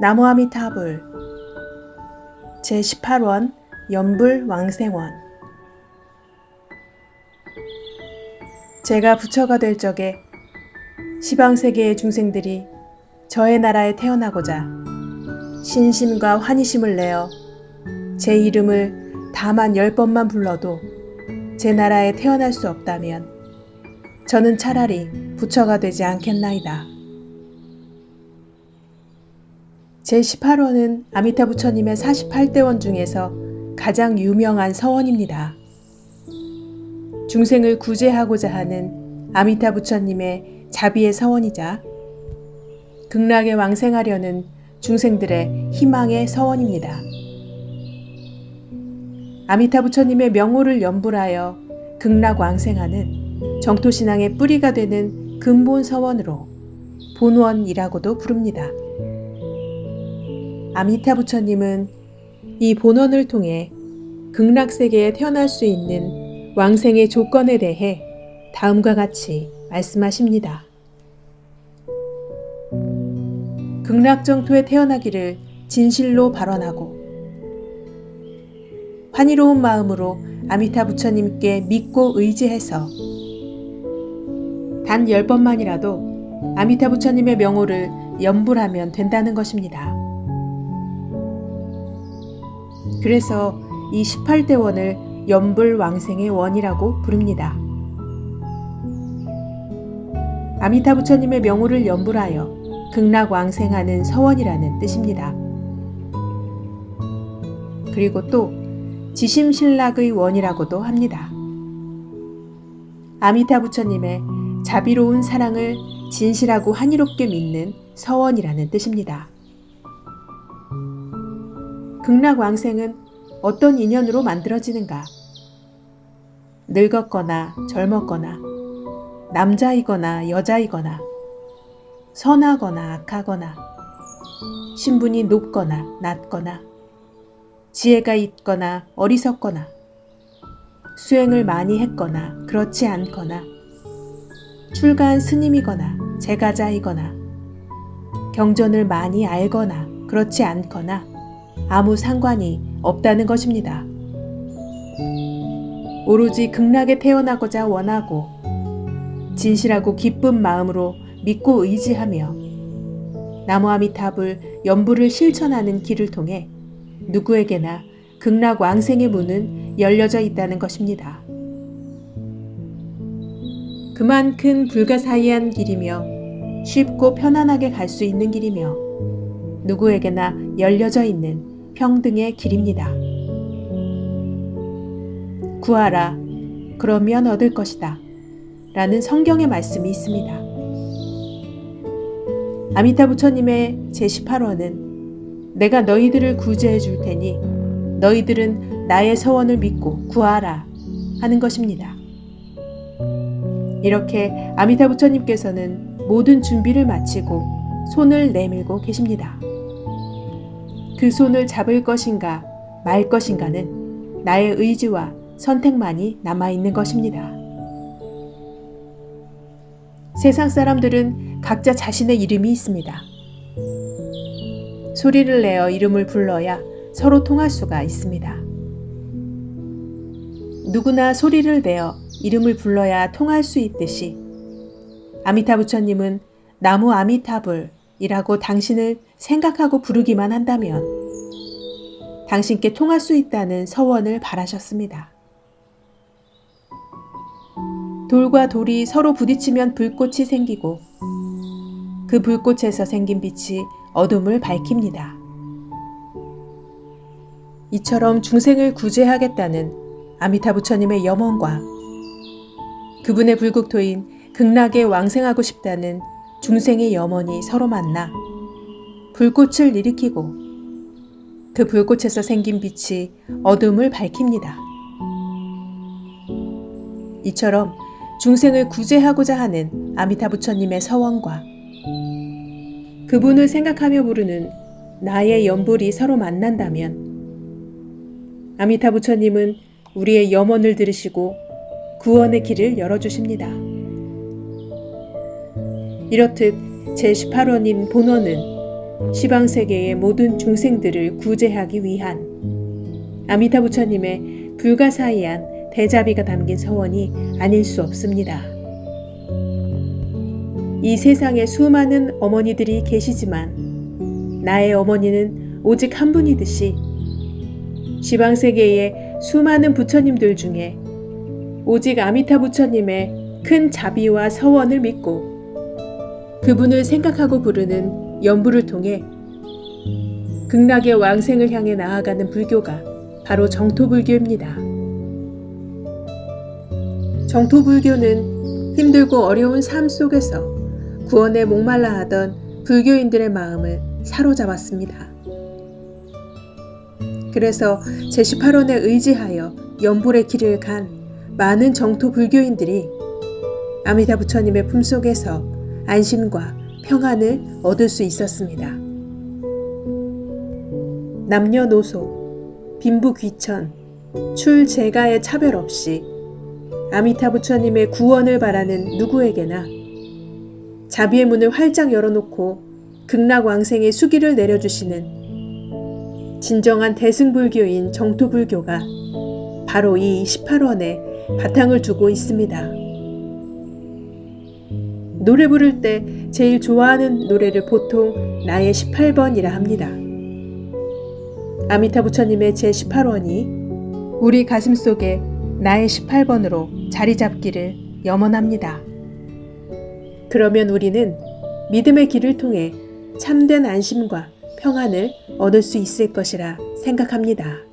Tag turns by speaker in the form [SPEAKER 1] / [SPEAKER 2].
[SPEAKER 1] 나무아미 타불 제18원 연불 왕생원 제가 부처가 될 적에 시방 세계의 중생들이 저의 나라에 태어나고자 신심과 환희심을 내어 제 이름을 다만 열 번만 불러도 제 나라에 태어날 수 없다면 저는 차라리 부처가 되지 않겠나이다. 제18원은 아미타 부처님의 48대원 중에서 가장 유명한 서원입니다. 중생을 구제하고자 하는 아미타 부처님의 자비의 서원이자 극락에 왕생하려는 중생들의 희망의 서원입니다. 아미타 부처님의 명호를 연불하여 극락 왕생하는 정토신앙의 뿌리가 되는 근본 서원으로 본원이라고도 부릅니다. 아미타 부처님은 이 본원을 통해 극락세계에 태어날 수 있는 왕생의 조건에 대해 다음과 같이 말씀하십니다. 극락정토에 태어나기를 진실로 발언하고 환희로운 마음으로 아미타 부처님께 믿고 의지해서 단 열번만이라도 아미타 부처님의 명호를 연불하면 된다는 것입니다. 그래서 이 18대 원을 연불 왕생의 원이라고 부릅니다. 아미타 부처님의 명호를 연불하여 극락 왕생하는 서원이라는 뜻입니다. 그리고 또 지심신락의 원이라고도 합니다. 아미타 부처님의 자비로운 사랑을 진실하고 한이롭게 믿는 서원이라는 뜻입니다. 극락 왕생은 어떤 인연으로 만들어지는가? 늙었거나 젊었거나 남자이거나 여자이거나 선하거나 악하거나 신분이 높거나 낮거나 지혜가 있거나 어리석거나 수행을 많이 했거나 그렇지 않거나 출가한 스님이거나 제가자이거나 경전을 많이 알거나 그렇지 않거나 아무 상관이 없다는 것입니다. 오로지 극락에 태어나고자 원하고 진실하고 기쁜 마음으로 믿고 의지하며 나무아미탑을 연부를 실천하는 길을 통해 누구에게나 극락 왕생의 문은 열려져 있다는 것입니다. 그만큼 불가사의한 길이며 쉽고 편안하게 갈 수 있는 길이며 누구에게나 열려져 있는 평등의 길입니다. 구하라. 그러면 얻을 것이다. 라는 성경의 말씀이 있습니다. 아미타 부처님의 제18원은 내가 너희들을 구제해 줄 테니 너희들은 나의 서원을 믿고 구하라 하는 것입니다. 이렇게 아미타 부처님께서는 모든 준비를 마치고 손을 내밀고 계십니다. 그 손을 잡을 것인가 말 것인가는 나의 의지와 선택만이 남아 있는 것입니다. 세상 사람들은 각자 자신의 이름이 있습니다. 소리를 내어 이름을 불러야 서로 통할 수가 있습니다. 누구나 소리를 내어 이름을 불러야 통할 수 있듯이 아미타 부처님은 나무 아미타불 이라고 당신을 생각하고 부르기만 한다면 당신께 통할 수 있다는 서원을 바라셨습니다. 돌과 돌이 서로 부딪히면 불꽃이 생기고 그 불꽃에서 생긴 빛이 어둠을 밝힙니다. 이처럼 중생을 구제하겠다는 아미타 부처님의 염원과 그분의 불국토인 극락에 왕생하고 싶다는 중생의 염원이 서로 만나 불꽃을 일으키고 그 불꽃에서 생긴 빛이 어둠을 밝힙니다. 이처럼 중생을 구제하고자 하는 아미타 부처님의 서원과 그분을 생각하며 부르는 나의 연불이 서로 만난다면 아미타 부처님은 우리의 염원을 들으시고 구원의 길을 열어주십니다. 이렇듯 제18원인 본원은 시방 세계의 모든 중생들을 구제하기 위한 아미타 부처님의 불가사의한 대자비가 담긴 서원이 아닐 수 없습니다. 이 세상에 수많은 어머니들이 계시지만 나의 어머니는 오직 한 분이듯이 시방 세계의 수많은 부처님들 중에 오직 아미타 부처님의 큰 자비와 서원을 믿고 그분을 생각하고 부르는 연부를 통해 극락의 왕생을 향해 나아가는 불교가 바로 정토불교입니다. 정토불교는 힘들고 어려운 삶 속에서 구원에 목말라 하던 불교인들의 마음을 사로잡았습니다. 그래서 제18원에 의지하여 연불의 길을 간 많은 정토 불교인들이 아미다 부처님의 품속에서 안심과 평안을 얻을 수 있었습니다. 남녀노소, 빈부귀천, 출제가의 차별 없이 아미타 부처님의 구원을 바라는 누구에게나 자비의 문을 활짝 열어놓고 극락왕생의 수기를 내려주시는 진정한 대승불교인 정토불교가 바로 이 18원에 바탕을 두고 있습니다. 노래 부를 때 제일 좋아하는 노래를 보통 나의 18번이라 합니다. 아미타 부처님의 제 18원이 우리 가슴 속에 나의 18번으로 자리 잡기를 염원합니다. 그러면 우리는 믿음의 길을 통해 참된 안심과 평안을 얻을 수 있을 것이라 생각합니다.